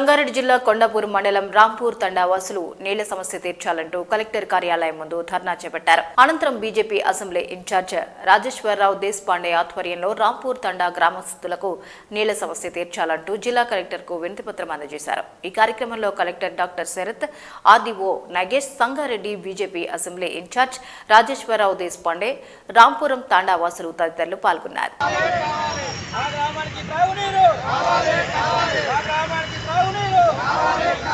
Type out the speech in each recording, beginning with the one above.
రంగారెడ్డి జిల్లా కొండాపూర్ మండలం రాంపూర్ తండా వాసులు నీళ్ళ సమస్య తీర్చాలంటూ కలెక్టర్ కార్యాలయం ముందు ధర్నా చేపట్టారు. అనంతరం BJP assembly in-charge Rajeshwar Rao Deshpande ఆధ్వర్యంలో రాంపూర్ తండా గ్రామస్తులకు నీళ్ళ సమస్య తీర్చాలంటూ జిల్లా కలెక్టర్కు వినతిపత్రం అందజేశారు. ఈ కార్యక్రమంలో collector doctor Sharath RDO Nagesh Sangareddy BJP assembly in-charge Rajeshwar Rao Deshpande Rampuram Tanda వాసులు తదితరులు పాల్గొన్నారు. pareja.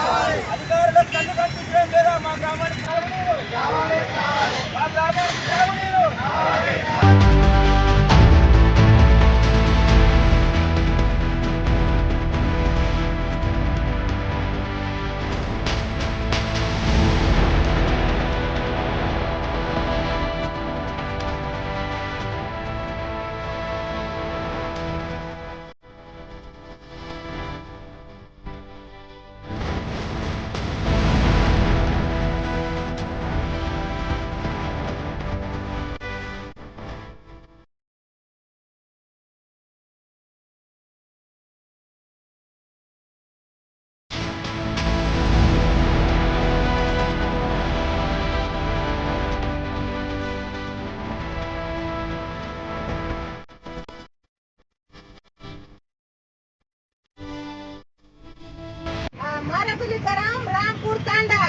మారకులికరం రాంపూర్ తాండా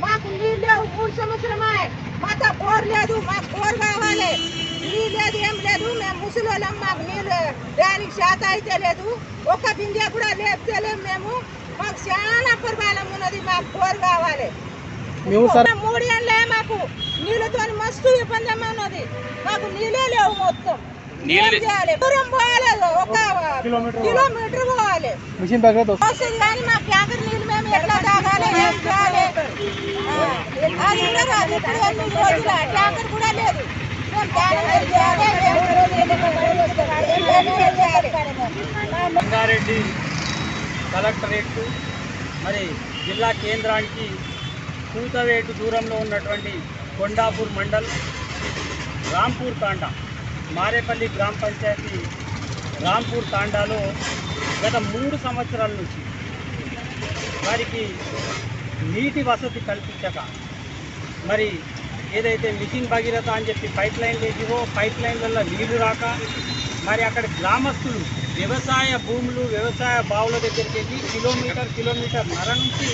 మాకు నీళ్ళు లేవు మూడు సంవత్సరమే మాకు బోర్ లేదు మాకు బోర్ కావాలి నీళ్ళు లేదు ఏం లేదు మేము ముసలోళ్ళం మాకు నీళ్ళు దానికి శాత అయితే లేదు ఒక్క బిందె కూడా లేపుతలేము మేము మాకు చాలా పరిమాణం ఉన్నది మాకు బోర్ కావాలి మూడు ఏళ్ళే మాకు నీళ్ళతో మస్తు ఇబ్బంది ఉన్నది మాకు నీళ్ళే లేవు మొత్తం ఏం చేయాలి దూరం పోవాలి ఒక కిలోమీటర్ పోవాలి మిషన్ దగ్గర వస్తుంది కానీ మా ట్యాంకర్ నీళ్ళు మేము ఎట్లా తాగాలి? ఏం అది కూడా ఇప్పుడు రోజులు ట్యాంకర్ కూడా లేదు. రంగారెడ్డి కలెక్టరేట్ మరి జిల్లా కేంద్రానికి కూతవేటు దూరంలో ఉన్నటువంటి కొండాపూర్ మండల్ రాంపూర్ తాండా మారేపల్లి గ్రామ పంచాయతీ రాంపూర్ తాండాలో గత మూడు సంవత్సరాల నుంచి వారికి నీటి వసతి కల్పించక. మరి ఏదైతే మిషన్ భగీరథ అని చెప్పి పైప్ లైన్ వేసివో పైప్ లైన్ వల్ల నీళ్ళు రాక మరి అక్కడ గ్రామస్తులు వ్యవసాయ భూములు వ్యవసాయ బావుల దగ్గరికి వెళ్ళి కిలోమీటర్ కిలోమీటర్ మర నుంచి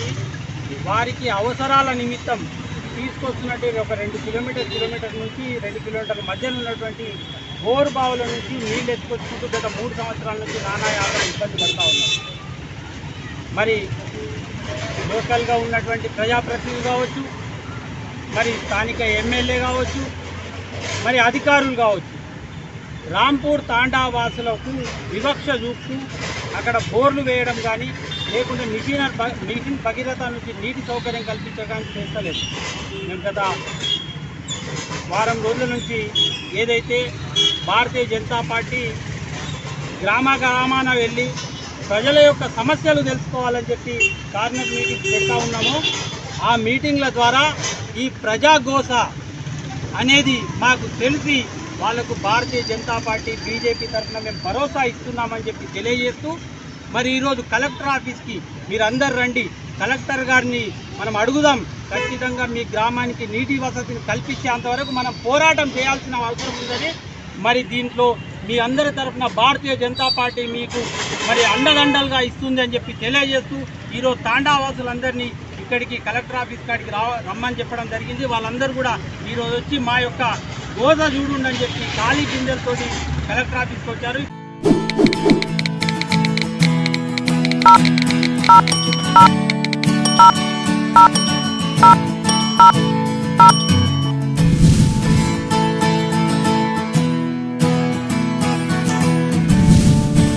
వారికి అవసరాల నిమిత్తం తీసుకొస్తున్నటువంటి ఒక రెండు కిలోమీటర్ కిలోమీటర్ నుంచి రెండు కిలోమీటర్ల మధ్యన ఉన్నటువంటి బోర్ బావుల నుంచి నీళ్ళు ఎత్తుకొచ్చుకుంటూ గత మూడు సంవత్సరాల నుంచి నానా యాత్ర ఇబ్బంది పడతా ఉన్నారు. మరి లోకల్గా ఉన్నటువంటి ప్రజాప్రతినిధులు కావచ్చు మరి స్థానిక ఎమ్మెల్యే కావచ్చు మరి అధికారులు కావచ్చు రాంపూర్ తాండా వాసులకు వివక్ష చూపుతూ అక్కడ బోర్లు వేయడం కానీ లేకుంటే మిషన్ మిషన్ భగీరథ నుంచి నీటి సౌకర్యం కల్పించడానికి చేస్తలేదు. మేము గత వారం రోజుల నుంచి ఏదైతే భారతీయ జనతా పార్టీ గ్రామ గ్రామాన వెళ్ళి ప్రజల యొక్క సమస్యలు తెలుసుకోవాలని చెప్పి కార్నర్ మీటింగ్ పెడతా ఉన్నాము. ఆ మీటింగ్ల ద్వారా ఈ ప్రజాఘోష అనేది మాకు తెలిసి వాళ్ళకు భారతీయ జనతా పార్టీ బీజేపీ తరఫున మేము భరోసా ఇస్తున్నామని చెప్పి తెలియజేస్తూ మరి ఈరోజు కలెక్టర్ ఆఫీస్కి మీరందరు రండి. కలెక్టర్ గారిని మనం అడుగుదాం. ఖచ్చితంగా మీ గ్రామానికి నీటి వసతిని కల్పించేంతవరకు మనం పోరాటం చేయాల్సిన అవసరం ఉందని మరి దీంట్లో మీ అందరి తరఫున భారతీయ జనతా పార్టీ మీకు మరి అండదండలుగా ఇస్తుంది అని చెప్పి తెలియజేస్తూ ఈరోజు తాండావాసులందరినీ ఇక్కడికి కలెక్టర్ ఆఫీస్ కాడికి రా రమ్మని చెప్పడం జరిగింది. వాళ్ళందరూ కూడా ఈరోజు వచ్చి మా యొక్క గోదా చూడుండని చెప్పి ఖాళీ గింజలతోటి కలెక్టర్ ఆఫీస్కి వచ్చారు.